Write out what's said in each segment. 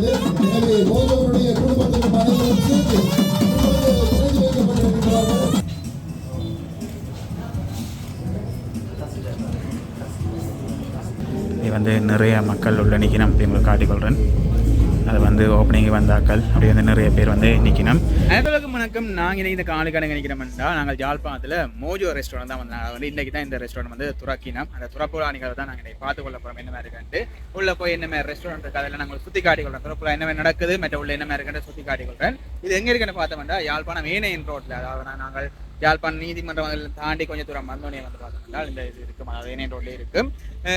வருகிறது எனவே மோஜோவுடைய குடும்பத்தின் அனைவரும் திறந்து வந்து நிறைய மக்கள் உள்ள நிற்கணும் அப்படி காட்டிக்கொள்கிறேன் அது வந்து ஓப்பனிங் வந்தாக்கள். அப்படி வந்து நிறைய பேர் வந்து நிற்கணும் அனைவருக்கும் வணக்கம். நாங்கள் இன்றைக்கி இந்த காலி கடை நினைக்கிறோம்னா நாங்கள் ஜாழ்ப்பாணத்தில் மோஜோ ரெஸ்டாரண்ட் தான் வந்து நாங்கள் வந்து இன்றைக்கி தான் இந்த ரெஸ்டாரண்ட் வந்து துறக்கினோம். அந்த துறப்புலா நிகழ்வு தான் நாங்கள் இன்றைக்கி பார்த்து கொள்ள போகிறோம் என்ன மாதிரி இருக்குன்ட்டு. உள்ளே போய் என்ன மாதிரி ரெஸ்டாரண்ட் இருக்குது அதில் நாங்கள் சுற்றி காட்டி காட்டிக்கொள்கிறோம் துறப்புலா என்ன மாதிரி நடக்குது மற்ற உள்ள என்ன மாதிரி இருக்குன்னு சுற்றி காட்டி காட்டிக்கொள்கிறேன் இது எங்கே இருக்குன்னு பார்த்தோம்னா யாழ்ப்பாணம் ஏனையன் ரோட்டில் அதாவது நான் நாங்கள் யாழ்ப்பாணம் நீதிமன்றம் தாண்டி கொஞ்சம் தூரம் வந்தோடனே வந்து பார்த்தோம்னா இந்த இது இருக்கும் அதாவது ரோட்லேயே இருக்கும்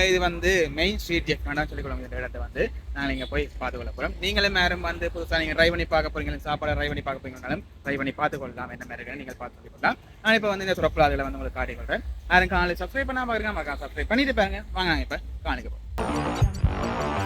இது வந்து மெயின் ஸ்ட்ரீட் ஜெஃப் வேண்டாம் சொல்லிக்கொள்ளும் இந்த இடத்த வந்து நாங்கள் இங்கே போய் பார்த்து கொள்ள போகிறோம் நீங்களும் யாரும் வந்து புதுசாக நீங்கள் ட்ரை பண்ணி பார்க்க போகிறீங்க சாப்பாடு ட்ரை பண்ணி பார்க்க போறீங்கனாலும் ட்ரை பண்ணி பார்த்து கொள்ளலாம் என்ன மாதிரி நீங்கள் பார்த்து சொல்லிக்கொள்ளலாம் நான் இப்போ வந்து இந்த சுரப்பில் அதில் வந்து உங்களுக்கு காட்டி கொள்கிறேன் யாரும் காலை சப்ஸ்கிரைப் பண்ணாமல் பார்க்குறேன் மறக்காம சப்ஸ்கிரைப் பண்ணிட்டு பாருங்க. வாங்க இப்போ காணிக்க போகிறோம்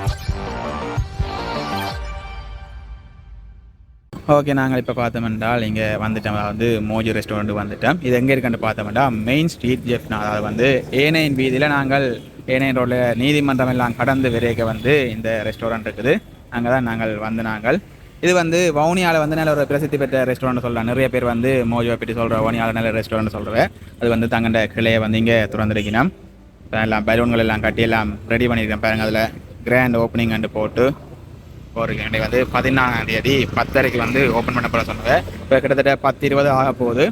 ஓகே நாங்கள் இப்போ பார்த்தோம்னால் இங்கே வந்துட்டோம். அதாவது மோஜி ரெஸ்டாரண்ட் வந்துட்டோம். இது எங்கே இருக்குன்னு பார்த்தோம்னா மெயின் ஸ்ட்ரீட் ஜெஃப்னா அதாவது வந்து ஏனையின் வீதியில் நாங்கள் ஏனையின் ரோடில் நீதிமன்றம் எல்லாம் கடந்து விரைக்க வந்து இந்த ரெஸ்டாரண்ட் இருக்குது. அங்கே தான் நாங்கள் வந்து நாங்கள். இது வந்து வவுனியாவில் வந்து நல்ல ஒரு பிரசித்தி பெற்ற ரெஸ்டாரண்ட் சொல்லலாம். நிறைய பேர் வந்து மோஜோவை பற்றி சொல்கிற வவுனியாவில் நல்ல ரெஸ்டாரண்ட் சொல்கிறேன் அது வந்து தங்கண்ட கிளையை வந்து இங்கே திறந்துருக்கணும். எல்லாம் பலூன்கள் எல்லாம் கட்டி எல்லாம் ரெடி பண்ணியிருக்கேன் பாருங்கள் அதில் கிராண்ட் ஓப்பனிங் அண்டு போட்டு போகிறதுக்கு இன்னைக்கு வந்து பதினாலாம் தேதி பத்தரைக்கு வந்து ஓப்பன் பண்ண போகிற சொன்னது இப்போ கிட்டத்தட்ட பத்து இருபது ஆக போகுது.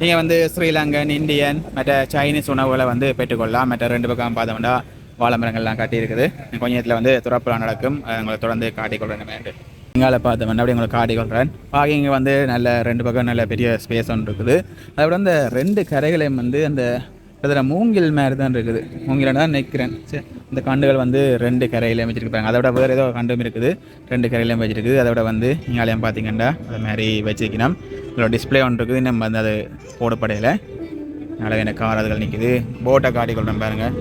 நீங்கள் வந்து ஸ்ரீலங்கன் இந்தியன் மற்ற சைனீஸ் உணவுகளை வந்து பெற்றுக்கொள்ளலாம். மற்ற ரெண்டு பக்கம் பார்த்தோம்னா வாழை மரங்கள்லாம் கட்டி நேரத்தில் வந்து துறப்புலாம் நடக்கும். உங்களை தொடர்ந்து காட்டிக்கொள்கிறேன் இங்கால பார்த்தோம்னா அப்படி உங்களுக்கு காட்டிக்கொள்கிறேன் பார்க்கிங் வந்து நல்ல ரெண்டு பக்கம் நல்ல பெரிய ஸ்பேஸ் ஒன்று இருக்குது. அதை விட அந்த ரெண்டு கரைகளையும் வந்து அந்த இதில் மூங்கில் மாதிரி தான் இருக்குது. மூங்கில் தான் நிற்கிறேன். சரி இந்த கண்டுகள் வந்து ரெண்டு கரையிலையும் வச்சுருக்காங்க அதை விட வேறு ஏதோ கண்டும் இருக்குது. ரெண்டு கரையிலையும் வச்சுருக்குது அதை விட வந்து இங்காலையும் பார்த்தீங்கன்னா அது மாதிரி வச்சுருக்கணும். இதில் டிஸ்பிளே ஒன்று இருக்குது. இன்னும் வந்து அது போடப்படையில். நல்ல எனக்கு கார் அதுகள் நிற்கிது போட்டை காட்டிக்கொள்கிறேன் பாருங்கள்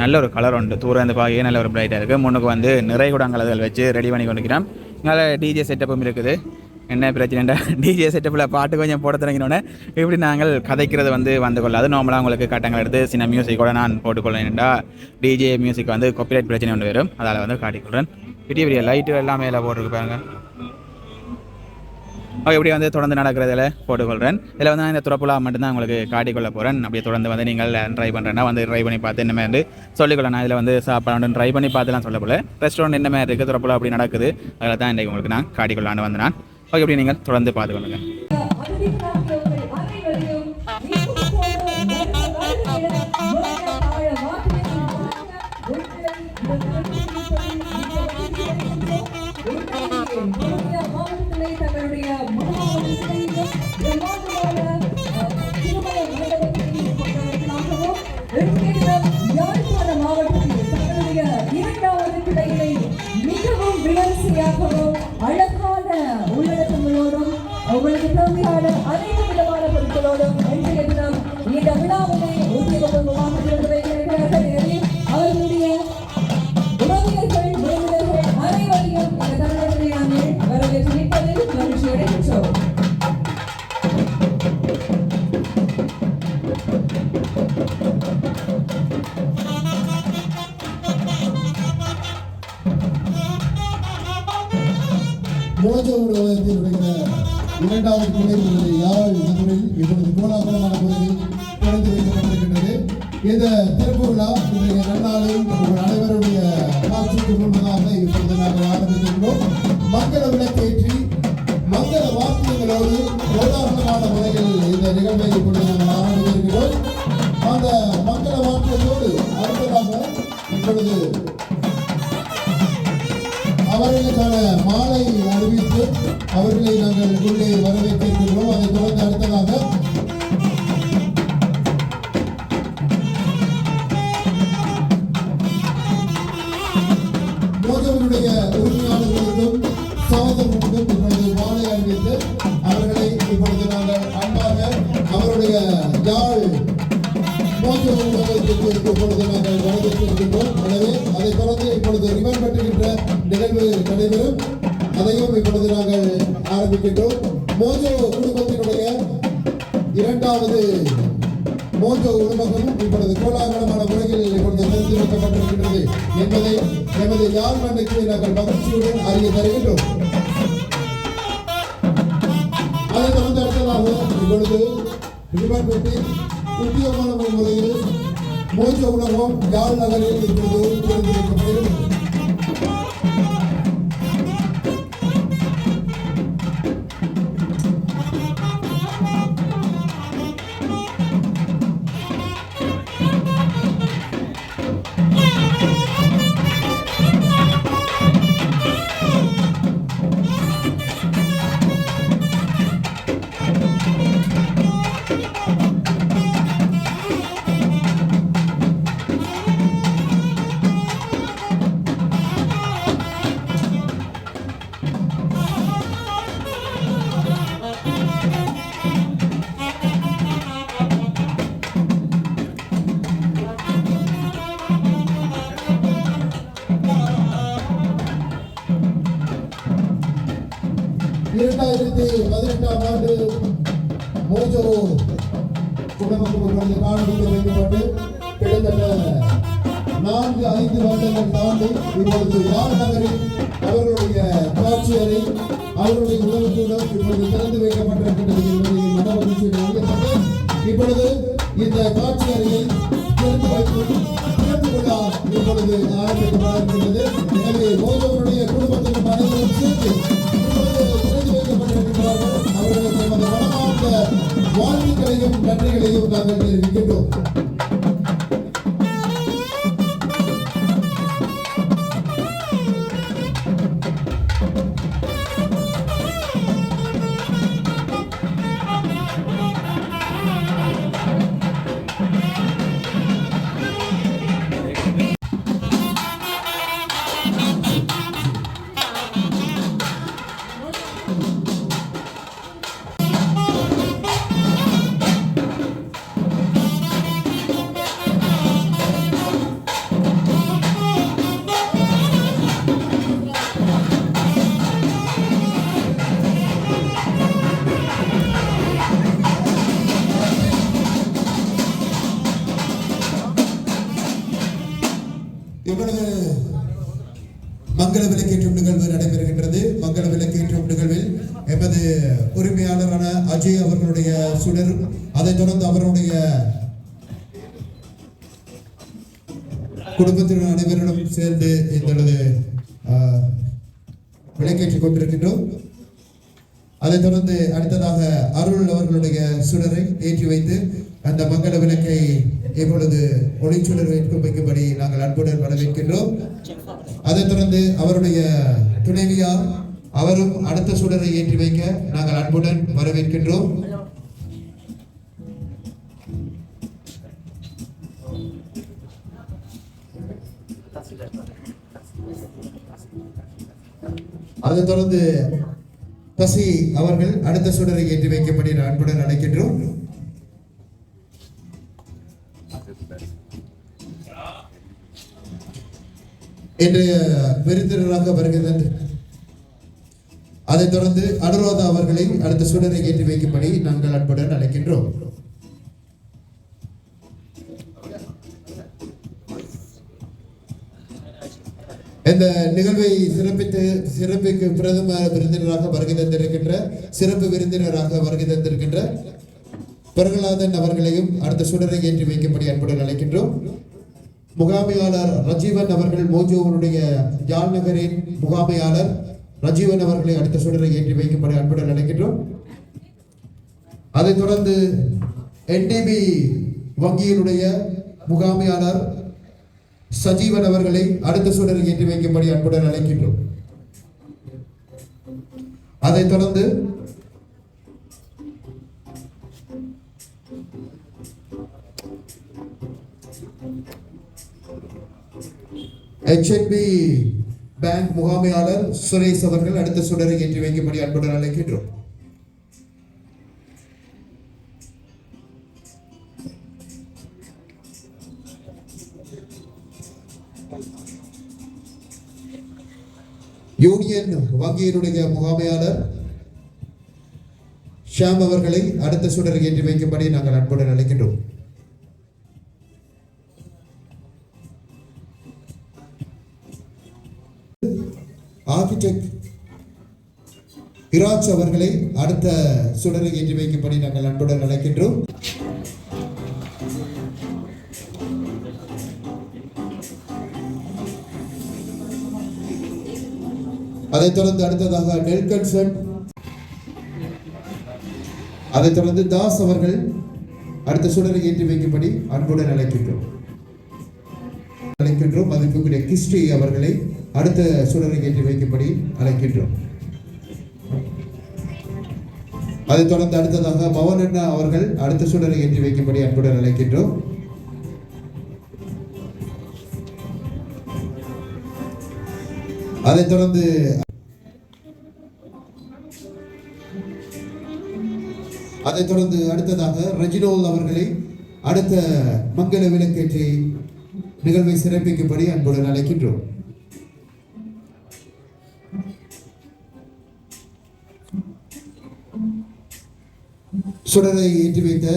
நல்ல ஒரு கலர் உண்டு. தூரம் இருந்து பார்க்க நல்ல ஒரு பிரைட்டாக இருக்குது முன்னுக்கு வந்து நிறை குடங்கள் அதுகள் வச்சு ரெடி பண்ணி கொண்டுக்கிறோம் இங்கே டிஜே செட்டப்பும் இருக்குது. என்ன பிரச்சனைண்டா டிஜே செட்டப்பில் பாட்டு கொஞ்சம் போட தொடங்கினோடனே இப்படி நாங்கள் கதைக்கிறது வந்து வந்து கொள்ளாது நார்மலாக உங்களுக்கு கட்டங்கள் எடுத்து சின்ன மியூசிக்கோட நான் போட்டுக்கொள்ளேன்டா டிஜே மியூசிக் வந்து காப்பிரைட் பிரச்சனை ஒன்று வரும். அதால் வந்து காட்டிக்கொள்கிறேன் பெரிய பெரிய லைட்டு எல்லாம் இல்லை போட்டிருக்கு பாருங்க. ஓகே இப்படி வந்து தொடர்ந்து நடக்கிறதில் போட்டுக்கொள்கிறேன் இதில் வந்து நான் இந்த துறப்புலா மட்டும்தான் உங்களுக்கு காட்டிக்கொள்ள போகிறேன் அப்படியே தொடர்ந்து வந்து நீங்கள் ட்ரை பண்ணுறேன்னா வந்து ட்ரை பண்ணி பார்த்து என்ன மாதிரி சொல்லிக்கொள்ளேன் நான் இதில் வந்து சாப்பாடு ட்ரை பண்ணி பார்த்துலாம் சொல்ல போல. ரெஸ்டாரண்ட் என்ன மாதிரி இருக்குது துறப்புலா அப்படி நடக்குது. அதில் தான் இன்றைக்கு உங்களுக்கு நான் காட்டிக்கொள்ளான்னு வந்து நான் ஓகே அப்படி நீங்கள் தொடர்ந்து பார்த்துக்கொள்ளுங்க. மாவட்டத்தில் தங்களுடைய இரண்டாவது கிளையினை மிகவும் விமர்சையாகவும் அழகும் பொருட்களோடும் இன்றைய தினம் இந்த விழாவினை இந்த திருப்புருளா இன்றைய நன்னாளில் உங்கள் அனைவருடைய காட்சிக்கு முன்பதாக இப்பொழுது நாங்கள் ஆரம்பித்திருக்கிறோம். மங்கள விளக்கேற்றி மங்கள வாக்கியங்களோடு கோலாகலமான முறையில் இந்த நிகழ்வை இப்பொழுது ஆரம்பிக்கின்றோம் மோஜோ குடும்பத்தினுடைய இரண்டாவது மோஜோ உணவகமும் இப்பொழுது கோலாகலமான உலகில் இப்பொழுது நிறுத்தி வைக்கப்பட்டிருக்கின்றது என்பதை எமது யாழ் மண்ணுக்கு நாங்கள் மகிழ்ச்சியுடன் அறிய தருகின்றோம். அதை தொடர்ந்து அடுத்ததாக இப்பொழுது ரிவர்பெட்டி உத்தியோகமான முறையில் மோஜோ உலகம் யாழ் நகரில் இப்பொழுது திறந்து வைக்கப்படுகிறது பதினெட்டாம் ஆண்டு மோஜோ குடும்பத்துக்கு காணொலிக்கு வைக்கப்பட்டு கிட்டத்தட்ட நான்கு ஐந்து வருடங்கள் தாண்டி இப்பொழுது யாழ் நகரில் அவர்களுடைய காட்சி அறை அவர்களுடைய உணவு இப்பொழுது திறந்து வைக்கப்பட்டிருக்கின்றது என்பதை மன மகிழ்ச்சியுடன் இப்பொழுது இந்த காட்சி அறையை திறந்து வைக்கும் திறப்பு விழா இப்பொழுது ஆரம்பிக்கப்பட்டிருக்கின்றது எனவே மோஜோவுடைய வாழ்த்துக்களையும் நன்றிகளையும் நாங்கள் தெரிவிக்கின்றோம். விளக்கேற்றிக் கொண்டிருக்கின்றோம் அதைத் தொடர்ந்து அடுத்ததாக அருள் அவர்களுடைய சுடரை ஏற்றி வைத்து அந்த மங்கள விளக்கை இப்பொழுது ஒளிச்சுடர் வைக்கும் வைக்கும்படி நாங்கள் அன்புடன் வரவேற்கின்றோம். அதைத் தொடர்ந்து அவருடைய துணைவியார் அவரும் அடுத்த சுடரை ஏற்றி வைக்க நாங்கள் அன்புடன் வரவேற்கின்றோம். அதைத் தொடர்ந்து பசி அவர்கள் அடுத்த சுடரை ஏற்றி வைக்கப்படி அன்புடன் அழைக்கின்றோம். இன்றைய விருந்தினராக வருகிறது அதைத் தொடர்ந்து அனுராதா அவர்களை அடுத்த சுடரை ஏற்றி வைக்கும்படி நாங்கள் அன்புடன் அழைக்கின்றோம். இந்த நிகழ்வை சிறப்பித்து சிறப்பிக்கு பிரதம விருந்தினராக வருகை தந்திருக்கின்ற சிறப்பு விருந்தினராக வருகை தந்திருக்கின்ற பிரகலாதன் அவர்களையும் அடுத்த சுடரை ஏற்றி வைக்கும்படி அன்புடன் அழைக்கின்றோம். முகாமையாளர் ரஜீவன் அவர்கள் மோஜோவனுடைய யாழ் நகரின் முகாமையாளர் ரஜீவன் அவர்களை அடுத்த சுடரை ஏற்றி வைக்கும்படி அன்புடன் அழைக்கின்றோம். அதைத் தொடர்ந்து என்டிபி வங்கியினுடைய முகாமையாளர் சஜீவன் அவர்களை அடுத்த சூழலில் ஏற்றி வைக்கும்படி அன்புடன் அழைக்கின்றோம். அதைத் தொடர்ந்து HNB பேங்க் முகாமையாளர் சுரேஷ் அவர்கள் அடுத்த சுடரை ஏற்றி வைக்கும்படி அன்புடன் அழைக்கின்றோம். யூனியன் வங்கியினுடைய முகாமையாளர் ஷாம் அவர்களை அடுத்த சுடர் ஏற்றி வைக்கும்படி நாங்கள் அன்புடன் அழைக்கின்றோம். ஆர்கிடெக்ட் இராஜ் அவர்களை அடுத்த சுடரை ஏற்றி வைக்கும்படி நாங்கள் அன்புடன் அழைக்கின்றோம். அதைத் தொடர்ந்து அடுத்ததாக நெல்கன்சன் அதைத் தொடர்ந்து தாஸ் அவர்கள் அடுத்த சுடரை ஏற்றி வைக்கும்படி அன்புடன் அழைக்கின்றோம். அழைக்கின்றோம். மதிப்புக்குரிய கிறிஸ்டி அவர்களை அடுத்த சுடரை ஏற்றி வைக்கும்படி அழைக்கின்றோம். அதைத் தொடர்ந்து அடுத்ததாக பவன் அண்ணா அவர்கள் அடுத்த சுடரை ஏற்றி வைக்கும்படி அன்புடன் அழைக்கின்றோம். அதைத் தொடர்ந்து அதைத் தொடர்ந்து அடுத்ததாக ரெஜினோல் அவர்களை அடுத்த மங்கள விளக்கேற்றி நிகழ்வை சிறப்பிக்கும்படி அன்புடன் அழைக்கின்றோம். சுடரை ஏற்றி வைத்த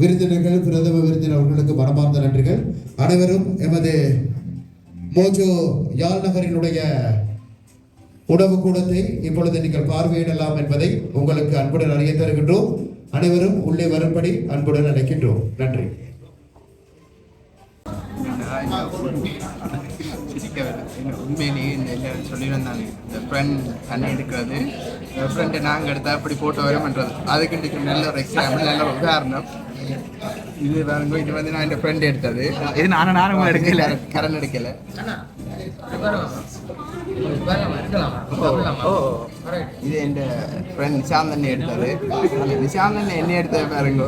விருந்தினர்கள் பிரதம விருந்தினர் அவர்களுக்கு மனமார்ந்த நன்றிகள். அனைவரும் எமது மோஜோ யாழ் நகரினுடைய உணவு கூடத்தை இப்பொழுது நீங்கள் பார்வையிடலாம் என்பதை உங்களுக்கு அன்புடன் அறிய தருகின்றோம். அனைவரும் உள்ளே வரும்படி அன்புடன் அழைக்கின்றோம். நன்றி. உண்மையிலேயே இந்த எல்லாரும் சொல்லியிருந்தாங்க. இந்த ஃப்ரெண்ட் தண்ணி எடுக்கிறது ஃப்ரெண்டை நாங்கள் எடுத்தால் அப்படி போட்டோ வர பண்ணுறது அதுக்கு இன்றைக்கு நல்ல ஒரு எக்ஸாம்பிள் நல்ல ஒரு உதாரணம் இது பாருங்க இது வந்து நான் இந்த ஃப்ரெண்ட் எடுத்தது. இது நானும் நானும் எடுக்கல. கரண்ட் எடுக்கல. இது என் ஃப்ரெண்ட் நிஷாந்தண்ணி எடுத்தது. அந்த நிஷாந்தண்ணி என்ன எடுத்தது பாருங்க.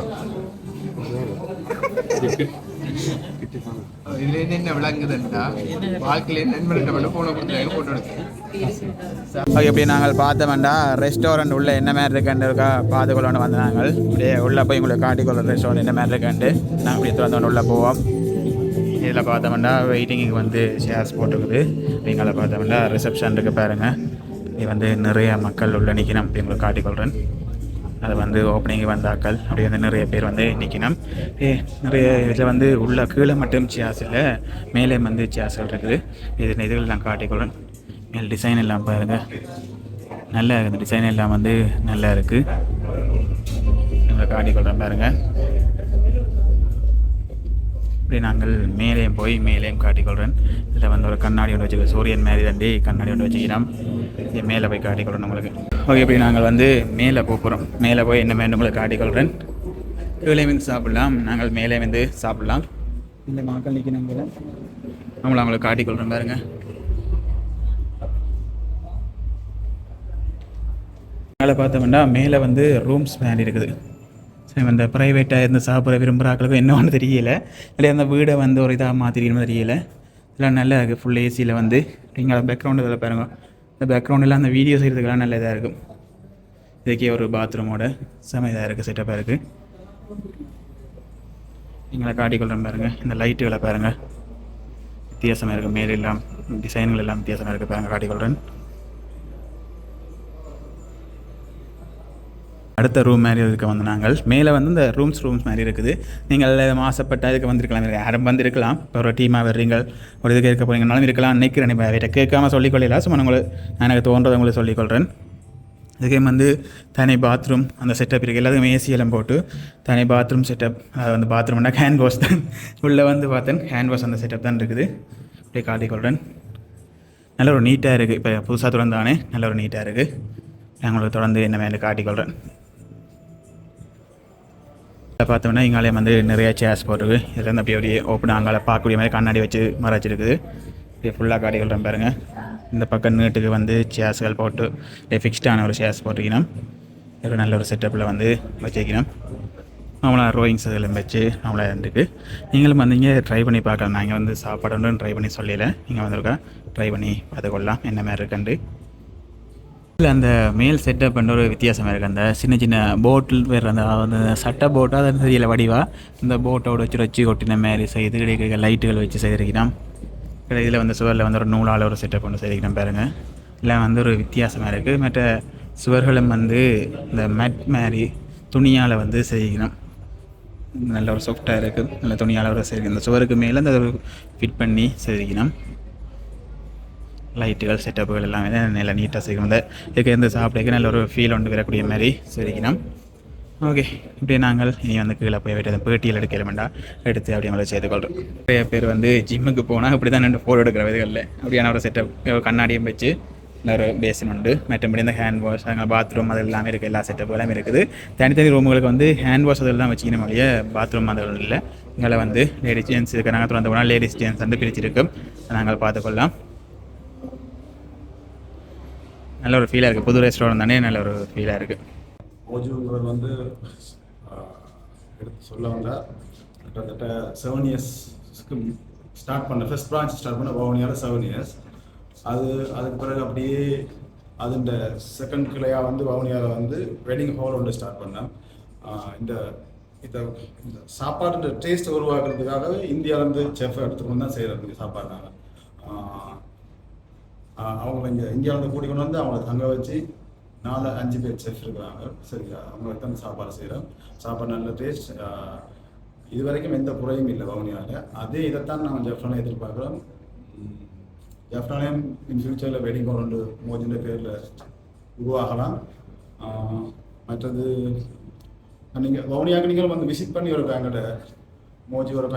இதுல என்ன விளங்குதுன்னா வாழ்க்கையில நண்பர்கிட்ட மட்டும் போன கொடுத்தாங்க போட்டோ எடுத்தேன் இப்படி நாங்கள் பார்த்தோம்டா ரெஸ்டாரண்ட் உள்ள என்ன மாதிரி இருக்குன்னு இருக்கா? பார்த்துக்கொள்ளணும் வந்து நாங்கள். அப்படியே உள்ளே போய் உங்களுக்கு காட்டிக்கொள்ள ரெஸ்டாரண்ட் என்ன மாதிரி இருக்குன்ட்டு. நாங்கள் அப்படியே திறந்தோன்னு உள்ளே போவோம். இதில் பார்த்தோம்னா வெயிட்டிங்க்கு வந்து சேர்ஸ் போட்டுக்குது. நீங்களை பார்த்தோம்னா ரிசப்ஷன் இருக்குது பாருங்கள் இது வந்து நிறைய மக்கள் உள்ள நிற்கணும் அப்படி உங்களுக்கு காட்டிக்கொள்கிறேன் அது வந்து ஓப்பனிங் வந்தாக்கள் அப்படி வந்து நிறைய பேர் வந்து நிற்கணும் ஏ நிறைய இதில் வந்து உள்ள கீழே மட்டும் சேர்ஸ் இல்லை மேலே வந்து சேர்ஸ்கள் இருக்குது. இது இதுகள் நான் காட்டிக்கொள்கிறேன் மேல் டிசைன் எல்லாம் பாருங்கள் நல்லா இருக்குது. டிசைன் எல்லாம் வந்து நல்லா இருக்குது உங்களை காட்டிக்கொள்கிறேன் பாருங்கள் இப்படி நாங்கள் மேலேயும் போய் மேலேயும் காட்டிக்கொள்கிறேன். இதில் வந்து ஒரு கண்ணாடி ஒன்று வச்சுக்க சூரியன் மாதிரி ரெண்டி கண்ணாடி ஒன்று வச்சுக்கிறோம். இது மேலே போய் காட்டிக்கொள்கிறேன் உங்களுக்கு. ஓகே இப்படி நாங்கள் வந்து மேலே போகிறோம். மேலே போய் என்ன வேண்டும் உங்களுக்கு காட்டிக்கொள்கிறேன். கீழே வந்து சாப்பிடலாம். நாங்கள் மேலே வந்து சாப்பிடலாம். இந்த மக்கள் போல. அவங்கள அவங்களுக்கு காட்டிக்கொள்கிறேன் பாருங்க. மேலே பார்த்தோம்னா மேலே வந்து ரூம்ஸ் மாதிரி இருக்குது. இந்த ப்ரைவேட்டாக இருந்து சாப்பிட விரும்புகிறாக்களுக்கும் என்னன்னு தெரியல. இல்லை அந்த வீடை வந்து ஒரு இதாக மாற்றிக்கணும்னு தெரியல. இதெல்லாம் நல்லா இருக்குது ஃபுல் ஏசியில் வந்து நீங்கள் பேக்ரவுண்டு இதில் பாருங்க. இந்த பேக்ரவுண்டில் அந்த வீடியோ செய்கிறதுக்கெல்லாம் நல்ல இதாக இருக்கும். இதுக்கே ஒரு பாத்ரூமோட செம இதாக இருக்குது செட்டப்பாக இருக்குது நீங்களை காட்டிக்கொள்கிறேன் பாருங்கள் இந்த லைட்டுகளை பாருங்கள் வித்தியாசமாக இருக்குது மேலெல்லாம் டிசைன்கள் எல்லாம் வித்தியாசமாக இருக்குது பாருங்கள் காட்டிக்கொள்கிறேன் அடுத்த ரூம் மாதிரி இதுக்கு வந்து நாங்கள். மேலே வந்து இந்த ரூம்ஸ் ரூம்ஸ் மாதிரி இருக்குது. நீங்கள் மாசப்பட்ட இதுக்கு வந்திருக்கலாம். யாரும் வந்திருக்கலாம். இப்போ ஒரு டீமாக வர்றீங்க. ஒரு இதுக்கு இருக்க போறீங்கனாலும் இருக்கலாம். நினைக்கிறேன் இப்போ அவர்கிட்ட கேட்காம சொல்லிக்கொள்ளலாம் சும்மா உங்களுக்கு நான் எனக்கு தோன்றதை உங்களுக்கு சொல்லிக்கொள்கிறேன் இதுக்கே வந்து தனி பாத்ரூம் அந்த செட்டப் இருக்குது எல்லாத்துக்கும் ஏசியெல்லாம் போட்டு தனி பாத்ரூம் செட்டப் அது வந்து பாத்ரூம்னா ஹேண்ட் வாஷ் தான். உள்ளே வந்து பார்த்தேன். ஹேண்ட் வாஷ் அந்த செட்டப் தான் இருக்குது. அப்படியே காட்டிக்கொள்கிறேன் நல்ல ஒரு நீட்டாக இருக்குது இப்போ புதுசாக திறந்தானே நல்ல ஒரு நீட்டாக இருக்குது நான் உங்களுக்கு தொடர்ந்து என்ன மேலே காட்டிக்கொள்கிறேன் இதில் பார்த்தோம்னா இங்காலே வந்து நிறைய சேர்ஸ் போட்டிருக்கு. இதில் இருந்து அப்படியே அப்படியே ஓப்பன் அங்கால பார்க்கக்கூடிய மாதிரி கண்ணாடி வச்சு மறைச்சிருக்குது. இப்படி ஃபுல்லாக காட்டிக்கொள்கிறேன் பாருங்க. இந்த பக்கம் நீட்டுக்கு வந்து சேர்ஸ்கள் போட்டு அப்படியே ஃபிக்ஸ்டான ஒரு சேர்ஸ் போட்டிருக்கணும். ஒரு நல்ல ஒரு செட்டப்பில் வந்து வச்சுக்கணும் நம்மளா ரோயிங்ஸ் இதெல்லாம் வச்சு நம்மளா இருந்துருக்கு நீங்களும் வந்தீங்க ட்ரை பண்ணி பார்க்கலாம். நாங்கள் வந்து சாப்பாடு ட்ரை பண்ணி சொல்லலை. நீங்கள் வந்திருக்கா? ட்ரை பண்ணி பார்த்துக்கொள்ளலாம். என்ன மாதிரி இருக்குன்ட்டு. இல்லை அந்த மேல் செட்டப் பண்ணுற ஒரு வித்தியாசமாக இருக்குது அந்த சின்ன சின்ன போட்டில் வேறு அந்த அந்த சட்டை போட்டால் அது தெரியல வடிவாக இந்த போட்டோட வச்சு வச்சு கொட்டின மாதிரி செய்து கிடைக்கிற லைட்டுகள் வச்சு செய்திருக்கிறான். இதில் வந்து சுவரில் வந்து ஒரு நூலால் ஒரு செட்டப் ஒன்று செய்திருக்கிறேன் பாருங்கள் இல்லை வந்து ஒரு வித்தியாசமாக இருக்குது மற்ற சுவர்களும் வந்து இந்த மேட் மாதிரி துணியால் வந்து செய்யணும் நல்ல ஒரு சாஃப்டாக இருக்குது நல்ல துணியால் ஒரு செய்யணும் இந்த சுவருக்கு மேலே அந்த ஒரு ஃபிட் பண்ணி செய்திக்கணும் லைட்டுகள் செட்டப்புகள் எல்லாமே நல்லா நீட்டாக செய்யணும். இதுக்கு எந்த சாப்பிட்றதுக்கு நல்ல ஒரு ஃபீல் ஒன்று வரக்கூடிய மாதிரி சரிக்கணும். ஓகே இப்படி நாங்கள் இனி வந்து கீழே போய் விட்டு பேட்டியில் எடுக்க வேண்டாம் எடுத்து அப்படி நம்மளை செய்து கொள்கிறோம் நிறைய பேர் வந்து ஜிம்முக்கு போனால் இப்படி தான் ரெண்டு ஃபோட்டோ எடுக்கிற இதுகளில். அப்படியான ஒரு செட்டப் கண்ணாடியும் வச்சு ஒரு பேசின் உண்டு. மற்றபடி இந்த ஹேண்ட் வாஷ் அங்கே பாத்ரூம் அது எல்லாமே இருக்குது எல்லா செட்டப் எல்லாமே இருக்குது. தனித்தனி ரூமுகளுக்கு வந்து ஹேண்ட் வாஷ் அதெல்லாம் வச்சுக்கணும் வழிய பாத்ரூம் அது இல்லை. இங்கே வந்து லேடிஸ் ஜென்ஸ் இருக்கு நாங்கள் திறந்து போனால் லேடிஸ் ஜென்ஸ் வந்து பிரிச்சிருக்கும். நாங்கள் பார்த்துக்கொள்ளலாம். நல்ல ஒரு ஃபீலாக இருக்குது புது ரெஸ்டாரண்ட் தானே நல்ல ஒரு ஃபீலாக இருக்குது மோஜுங்கிறது வந்து எடுத்து சொல்ல வந்தால் கிட்டத்தட்ட செவன் இயர்ஸ்க்கு ஸ்டார்ட் பண்ண ஃபர்ஸ்ட் பிரான்ச் ஸ்டார்ட் பண்ண பவனியால் செவன் இயர்ஸ் அது அதுக்கு பிறகு அப்படியே அதுண்ட செகண்ட் கிளையாக வந்து வவுனியாவில் வந்து வெட்டிங் ஹால் ஒன்று ஸ்டார்ட் பண்ணேன். இந்த இந்த இந்த சாப்பாடு டேஸ்ட் உருவாக்குறதுக்காகவே இந்தியாவிலேருந்து செஃப் எடுத்துக்கொண்டு தான் செய்கிறதுக்கு சாப்பாடு நாங்கள் அவங்கள இங்கே இந்தியாவிலேருந்து கூட்டி கொண்டு வந்து அவங்கள தங்க வச்சு நாலு அஞ்சு பேர் செஃப் இருக்கிறாங்க. சரி அவங்களுக்கு தான் சாப்பாடு செய்கிறோம் சாப்பாடு நல்ல டேஸ்ட் இது வரைக்கும் எந்த குறையும் இல்லை வவுனியாவில் அதே இதைத்தான் நாங்கள் ஜெஃப்ரானே எதிர்பார்க்குறோம். ஜெஃப்ரானையும் இன் ஃபியூச்சரில் வெட்டிங் கொண்டு மோஜின்ற பேரில் உருவாகலாம். மற்றது நீங்கள் வவுனியாவுக்கு நீங்களும் வந்து விசிட் பண்ணி ஒரு எங்கள்கிட்ட மோஜி ஒரு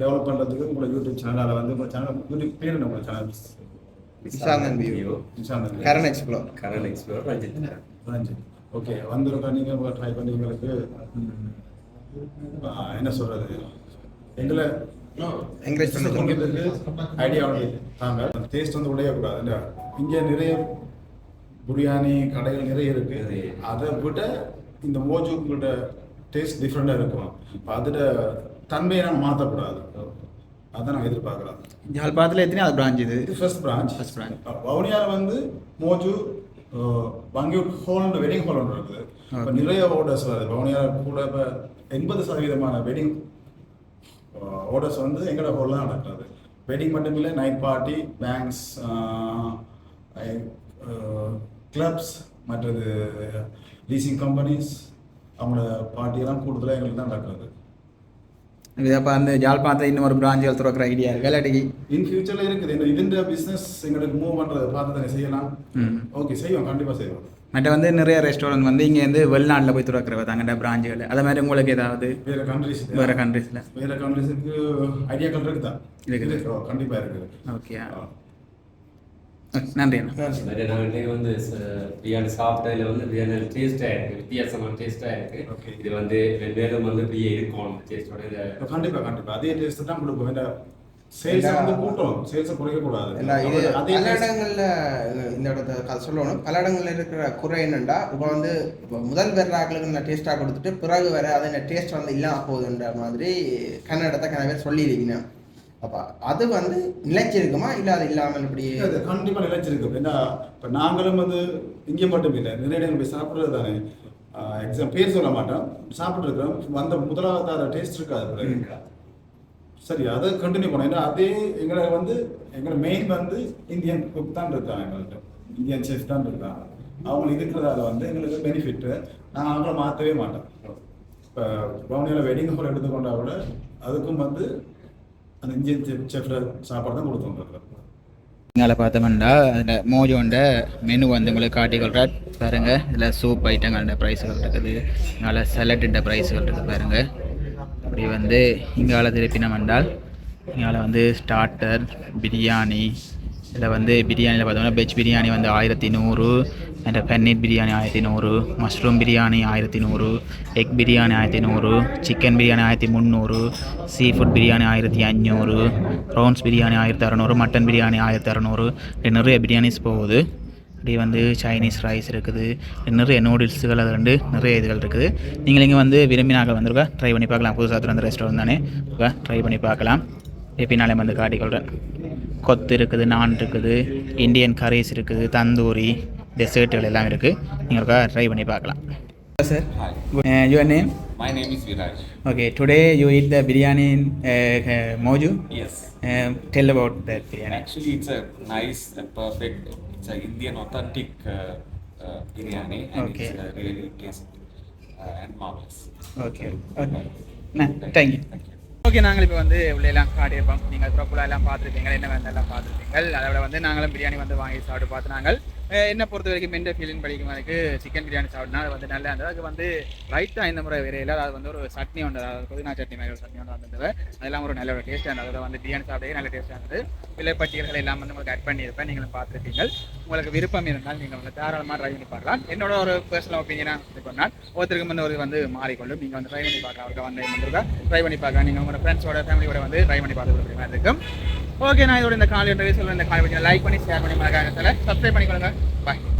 டெவலப் பண்ணுறதுக்கு உங்களோட யூடியூப் சேனலில் வந்து உங்கள் சேனல் யூடியூப் பேர் உங்கள் channel Visanthan view Karan explore Karan explore Ranjith Ranjith okay வந்திருக்க நீங்கள் ட்ரை பண்ணி எங்களுக்கு ஆ, என்ன சொல்றது? எங்களை Encourage பண்ண சொல்லுங்க. ஐடியா தாங்க. டேஸ்ட் வந்து உடையக்கூடாது இங்கே நிறைய பிரியாணி கடைகள் நிறைய இருக்கு. அதை விட இந்த மோஜுங்களோட டேஸ்ட் டிஃப்ரெண்டாக இருக்கும். இப்போ அதோட தன்மையை மாற்றக்கூடாது அதான் நாங்கள் எதிர்பார்க்குறோம் யாழ்ப்பாணத்தில் எத்தனை அது பிரான்ச் இது? இது ஃபர்ஸ்ட் பிரான்ச் First branch. வவுனியாவில் வந்து மோஜு பங்கியூட் ஹோல்னு வெட்டிங் ஹால் ஒன்று இருக்குது. இப்போ. நிறைய ஓர்டர்ஸ் வருது. வவுனியாவில் கூட இப்போ எண்பது சதவீதமான வெட்டிங் ஓர்டர்ஸ் வந்து எங்களோட ஹோலில் தான் நடக்கிறது வெட்டிங் மட்டும் இல்லை நைட் பார்ட்டி பேங்க்ஸ் கிளப்ஸ் மற்றது லீசிங் கம்பெனிஸ் அவங்களோட பார்ட்டியெல்லாம் கூடுதலாக எங்களுக்கு தான் நடக்கிறது அப்போ அந்த யாழ்ப்பாணத்தில் இன்னும் ஒரு பிராஞ்சுகள் திறக்கிற ஐடியா இருக்கு. இல்லாட்டிக்கு இன் ஃபியூச்சரில் இருக்குது. இந்த இதுன்ற பிஸ்னஸ் எங்களுக்கு மூவ் பண்ணுறதை பார்த்து தானே செய்யலாம். ஓகே செய்வோம். கண்டிப்பாக செய்வோம். மற்ற வந்து நிறைய ரெஸ்டாரண்ட் வந்து இங்கே வந்து வெளிநாட்டில் போய் திறக்கிறவ தங்கிட்ட பிராஞ்சுகள் அதே மாதிரி உங்களுக்கு ஏதாவது? வேற கண்ட்ரிஸ் வேறு கண்ட்ரீஸில் வேற கண்ட்ரிஸுக்கு ஐடியாக்கள் இருக்குதா? இருக்குது. ஓ, கண்டிப்பா இருக்குது ஓகே. நன்றி அண்ணா. வந்து பிரியாணி சாப்பிட்டதுல வந்து பிரியாணி டேஸ்ட்டாக இருக்குது வித்தியாசமான டேஸ்ட்டாக Okay. இருக்குது இது வந்து வெவ்வேறு வந்து பிரியா இருக்கும். இப்ப கண்டிப்பா கண்டிப்பா. அதே டேஸ்ட் தான் கொடுப்போம். வேண்டாம் சேல்ஸ் வந்து கூட்டம். சேல்ஸை குறைக்க கூடாது. பல இடங்கள்ல இந்த இடத்த சொல்லணும். பல இடங்கள்ல இருக்கிற குறை என்னண்டா இப்போ வந்து இப்போ முதல் வெர்ராக்களுக்கு நல்ல டேஸ்ட்டாக கொடுத்துட்டு பிறகு வர அது என்ன டேஸ்ட் வந்து இல்லாம போகுதுன்ற மாதிரி கன்னடத்தை கன பேர் சொல்லியிருக்கீங்க. அப்போ அது வந்து நிலைச்சிருக்குமா இல்லை அது இல்லாமல் இப்படி அது கண்டிப்பா நிலைச்சிருக்கு ஏன்னா இப்ப நாங்களும் வந்து இங்கே மட்டும் இல்லை நிறைய இடங்கள் போய் சாப்பிடுறது தானே. எக்ஸாம் பேர் சொல்ல மாட்டோம். சாப்பிட்டு இருக்கிறோம் வந்த முதலாவது டேஸ்ட் இருக்காது. சரி அதை கண்டினியூ பண்ணோம். ஏன்னா அதே எங்களை வந்து எங்களை மெயின் வந்து இந்தியன் குக் தான் இருக்காங்க எங்கள்கிட்ட இந்தியன் செஃப் தான் இருக்காங்க. அவங்க இருக்கிறதால வந்து எங்களுக்கு பெனிஃபிட்டு நாங்கள் அவங்கள மாற்றவே மாட்டோம். இப்போ பவுனியில் வெட்டிங் ஹால் எடுத்துக்கொண்டா கூட அதுக்கும் வந்து அந்த இந்தியன் செஃப் சாப்பாடு தான் கொடுத்துருக்கோம் இங்கே பார்த்தோம்னா அதில் மோஜோண்ட மெனு வந்து உங்களுக்கு காட்டிக்கொள்கிறார் பாருங்க இதில் சூப் ஐட்டங்களோட ப்ரைஸுகள் இருக்குது. இங்கால சலட்டுன்ற ப்ரைஸுகள் இருக்குது பாருங்க. அப்படி வந்து இங்கால திருப்பினம் என்றால் இங்கால வந்து ஸ்டார்டர் பிரியாணி இதில் வந்து பிரியாணியில் பார்த்தோம்னா வெஜ் பிரியாணி வந்து ஆயிரத்தி நூறு அந்த பன்னீர் பிரியாணி ஆயிரத்தி நூறு மஷ்ரூம் பிரியாணி ஆயிரத்தி நூறு எக் பிரியாணி ஆயிரத்தி நூறு சிக்கன் பிரியாணி ஆயிரத்தி முந்நூறு சீ ஃபுட் பிரியாணி ஆயிரத்தி அஞ்சூறு ப்ரான்ஸ் பிரியாணி ஆயிரத்தி அறநூறு மட்டன் பிரியாணி ஆயிரத்தி அறநூறு நிறைய பிரியாணிஸ் போகுது அப்படியே வந்து சைனீஸ் ரைஸ் இருக்குது நிறைய நூடுல்ஸுகள் அது ரெண்டு நிறைய இதுகள் இருக்குது நீங்கள் இங்கே வந்து விரும்பினாக்க வந்துருக்கா ட்ரை பண்ணி பார்க்கலாம் புதுசாக திறந்த ரெஸ்டாரண்ட் தானே ட்ரை பண்ணி பார்க்கலாம் பின்னாலே வந்து காட்டிக்கொள்கிறேன் கொத்து இருக்குது நான் இருக்குது இந்தியன் கரீஸ் இருக்குது தந்தூரி டெசர்ட்டுகள் எல்லாம் இருக்குது நீங்கள் ஒருக்கா ட்ரை பண்ணி பார்க்கலாம் sir your name My name is Viraj. Okay today you eat the biryani in uh, moju Yes. uh, tell about that biryani Actually, it's a nice and perfect. It's a Indian authentic uh, uh, biryani, and Okay. it's uh, really tasty uh, and marvelous. okay okay nah, thank you Thank you. Okay நாங்கள் இப்போ வந்து உள்ள எல்லாம் காட்டியிருப்போம் நீங்கள் ப்ரோக்குலா எல்லாம் பார்த்துருப்பீங்க என்ன வேணும் எல்லாம் பார்த்துருப்பீங்க அதை விட வந்து நாங்களும் பிரியாணி வந்து வாங்கி சாப்பிட்டு பார்த்து நாங்கள் என்னை பொறுத்த வரைக்கும் எந்த ஃபீலிங் படிக்கும் எனக்கு சிக்கன் பிரியாணி சாப்பிட்னா அது வந்து நல்லா இருந்தது அதுக்கு வந்து லைட்டாக இந்த முறை வேறையில் அது வந்து ஒரு சட்னி ஒன்று அதாவது புதினா சட்னி மாதிரி ஒரு சட்னி ஒன்று வந்தது அதெல்லாம் ஒரு நல்ல ஒரு டேஸ்ட்டாக இருந்தது. அதை வந்து பிரியாணி சாப்பிட்டே நல்ல டேஸ்ட்டாக இருந்தது. விலைப்பட்டியல்கள் எல்லாம் வந்து உங்களுக்கு ஆட் பண்ணியிருப்பேன். நீங்களும் பார்த்துருப்பீங்க உங்களுக்கு விருப்பம் இருந்தால் நீங்கள் வந்து தாராளமாக ட்ரை பண்ணி பார்க்கலாம். என்னோட ஒரு பர்சனல் ஒப்பீனியனாக சொன்னால் ஒருத்தருக்கு வந்து ஒரு வந்து மாறிக்கொள்ளும். நீங்கள் வந்து ட்ரை பண்ணி பார்க்கலாம். அவருக்கு வந்து வந்துருக்கா ட்ரை பண்ணி பார்க்கலாம். நீங்கள் உங்களோட ஃப்ரெண்ட்ஸோட ஃபேமிலியோட வந்து ட்ரை பண்ணி பார்த்து கொடுக்குற மாதிரி இருக்கும். ஓகே நான் இதோட இந்த காலையில் சொல்கிறேன் இந்த கால் லைக் பண்ணி ஷேர் பண்ணி மறக்காத சப்ஸ்கிரைப் பண்ணிக்கொள்ளுங்க பாய்